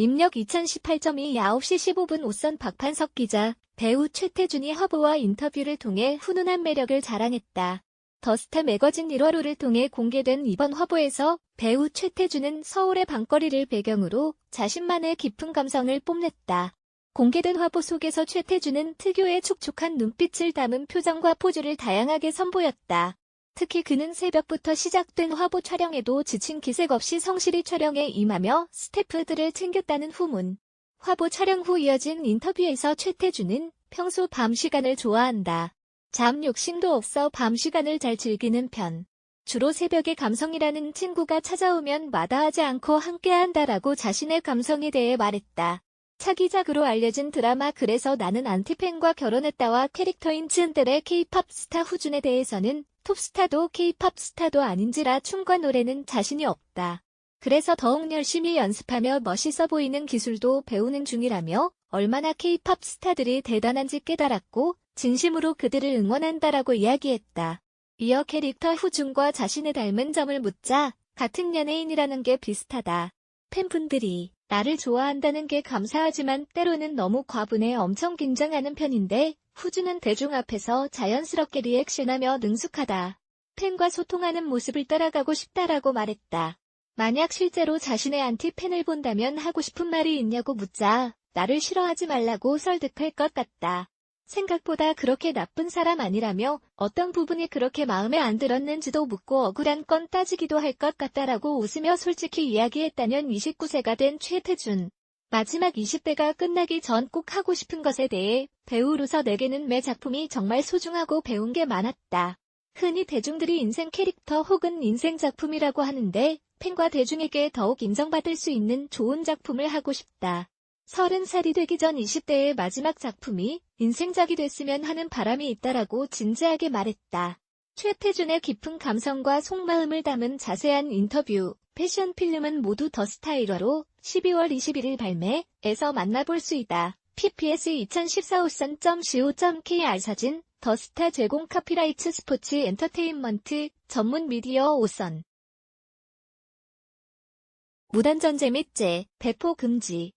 입력 2018.2 9시 15분 오선 박판석 기자, 배우 최태준이 화보와 인터뷰를 통해 훈훈한 매력을 자랑했다. 더스타 매거진 1화로를 통해 공개된 이번 화보에서 배우 최태준은 서울의 밤거리를 배경으로 자신만의 깊은 감성을 뽐냈다. 공개된 화보 속에서 최태준은 특유의 촉촉한 눈빛을 담은 표정과 포즈를 다양하게 선보였다. 특히 그는 새벽부터 시작된 화보 촬영에도 지친 기색 없이 성실히 촬영에 임하며 스태프들을 챙겼다는 후문. 화보 촬영 후 이어진 인터뷰에서 최태준은 평소 밤 시간을 좋아한다. 잠 욕심도 없어 밤 시간을 잘 즐기는 편. 주로 새벽에 감성이라는 친구가 찾아오면 마다하지 않고 함께한다라고 자신의 감성에 대해 말했다. 차기작으로 알려진 드라마 그래서 나는 안티팬과 결혼했다와 캐릭터인 츠은델의 케이팝 스타 후준에 대해서는 톱스타도 케이팝 스타도 아닌지라 춤과 노래는 자신이 없다. 그래서 더욱 열심히 연습하며 멋있어 보이는 기술도 배우는 중이라며 얼마나 케이팝 스타들이 대단한지 깨달았고 진심으로 그들을 응원한다라고 이야기했다. 이어 캐릭터 후준과 자신의 닮은 점을 묻자 같은 연예인이라는 게 비슷하다. 팬분들이 나를 좋아한다는 게 감사하지만 때로는 너무 과분해 엄청 긴장하는 편인데 후주는 대중 앞에서 자연스럽게 리액션하며 능숙하다. 팬과 소통하는 모습을 따라가고 싶다라고 말했다. 만약 실제로 자신의 안티팬을 본다면 하고 싶은 말이 있냐고 묻자 나를 싫어하지 말라고 설득할 것 같다. 생각보다 그렇게 나쁜 사람 아니라며 어떤 부분이 그렇게 마음에 안 들었는지도 묻고 억울한 건 따지기도 할 것 같다라고 웃으며 솔직히 이야기했다는 29세가 된 최태준. 마지막 20대가 끝나기 전 꼭 하고 싶은 것에 대해 배우로서 내게는 매 작품이 정말 소중하고 배운 게 많았다. 흔히 대중들이 인생 캐릭터 혹은 인생 작품이라고 하는데 팬과 대중에게 더욱 인정받을 수 있는 좋은 작품을 하고 싶다. 서른 살이 되기 전 20대의 마지막 작품이 인생작이 됐으면 하는 바람이 있다라고 진지하게 말했다. 최태준의 깊은 감성과 속마음을 담은 자세한 인터뷰, 패션 필름은 모두 더 스타일러로 12월 21일 발매에서 만나볼 수 있다. PPS 2014 오선.co.kr 사진, 더 스타 제공 카피라이트 스포츠 엔터테인먼트 전문 미디어 오선. 무단전제 및 재, 배포 금지.